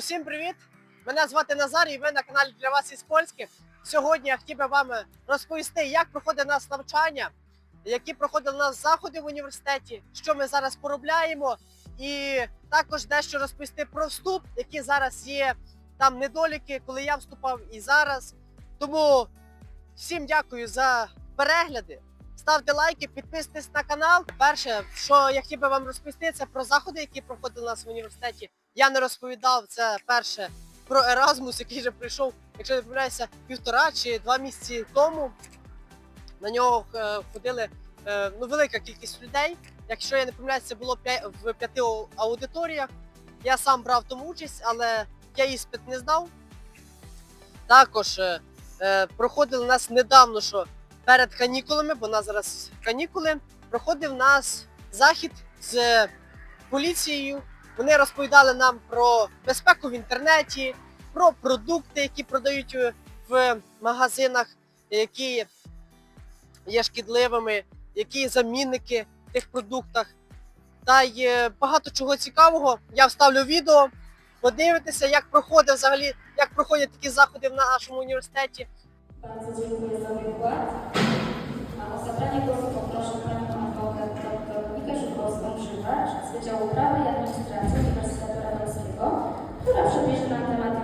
Усім привіт! Мене звати Назар і ви на каналі для вас із Польських. Сьогодні я хотів би вам розповісти, як проходить у нас навчання, які проходили у нас заходи в університеті, що ми зараз поробляємо, і також дещо розповісти про вступ, які зараз є там недоліки, коли я вступав і зараз. Тому всім дякую за перегляди. Ставте лайки, підписуйтесь на канал. Перше, що я хотів би вам розповісти, це про заходи, які проходили у нас в університеті. Я не розповідав це перше про Еразмус, який вже прийшов, якщо не помиляюся, півтора чи два місяці тому. На нього е, ходили е, ну, велика кількість людей. Якщо я не помиляюся, це було в п'яти аудиторіях. Я сам брав тому участь, але я іспит не здав. Також е, проходили нас недавно, що перед канікулами, бо у нас зараз канікули, проходив нас захід з поліцією. Вони розповідали нам про безпеку в інтернеті, про продукти, які продають в магазинах, які є шкідливими, які замінники в тих продуктах. Та й багато чого цікавого. Я вставлю відео. Подивитися, як проходить взагалі, як проходять такі заходи в нашому університеті. Bardzo dziękuję za wykład. A o zabranie głosu poproszę panią adwokat dr Nikę Żukowską-Krzywacz z Wydziału Prawa i Administracji Uniwersytetu Radomskiego, zawsze bierze na temat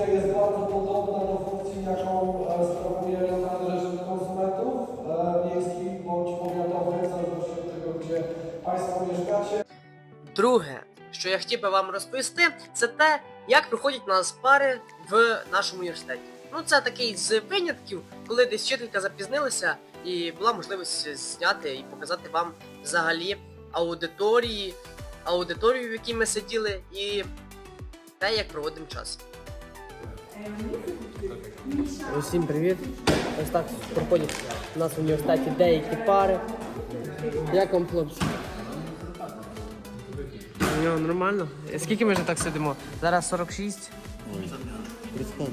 funkcja jest bardzo podobna do funkcji, jaką e, sprawuje lokalny konsumentów e, miejskich bądź powiatowych, w od tego, gdzie Państwo mieszkacie. Друге, що я хотів би вам розповісти, це те, як проходять у нас пари в нашому університеті. Ну, це такий з винятків, коли десь вчителька запізнилася і була можливість зняти і показати вам взагалі аудиторії, аудиторію, в якій ми сиділи, і те, як проводимо час. Усім привіт! Ось так проходять у нас в університеті деякі пари. Як вам хлопці? Ну, нормально. Скільки ми вже так сидимо? Зараз 46. Ой, 30 хвилин.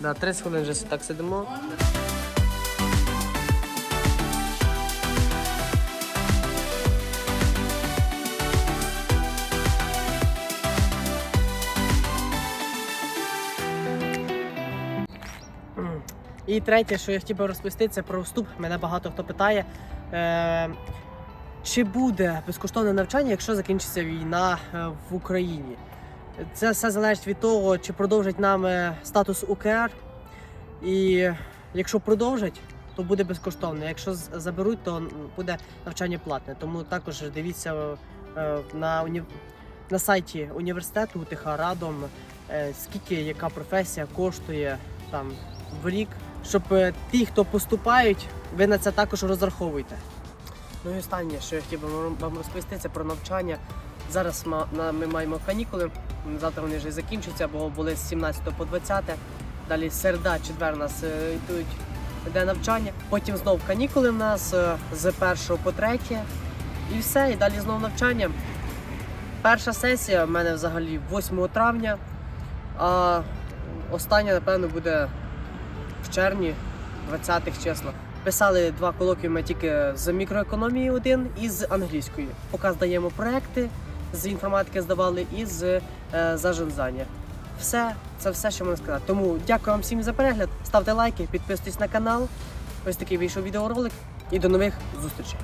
Да, 30 хвилин вже так сидимо. І третє, що я хотів би розповісти, це про вступ. Мене багато хто питає. Е, чи буде безкоштовне навчання, якщо закінчиться війна е, в Україні? Це все залежить від того, чи продовжать нам е, статус УКР. І якщо продовжать, то буде безкоштовно. Якщо заберуть, то буде навчання платне. Тому також дивіться е, на, на сайті університету УТХ Радом, скільки яка професія коштує там в рік, щоб е, ті, хто поступають, ви на це також розраховуйте. Ну і останнє, що я хотів вам- розповісти, це про навчання. Зараз ми маємо канікули. Завтра вони вже закінчаться, бо були з 17 по 20. Далі середа, четвер у нас е, йдуть йде навчання. Потім знов канікули в нас е, з 1 по 3. І все, і далі знов навчання. Перша сесія в мене взагалі 8 травня, а остання, напевно, буде в червні, 20-х числах. Писали два колоквіуми тільки з мікроекономії один і з англійської. Поки здаємо проекти з інформатики здавали і з е, зажензання. Все, це все, що можна сказати. Тому дякую вам всім за перегляд. Ставте лайки, підписуйтесь на канал. Ось такий вийшов відеоролик. І до нових зустрічей.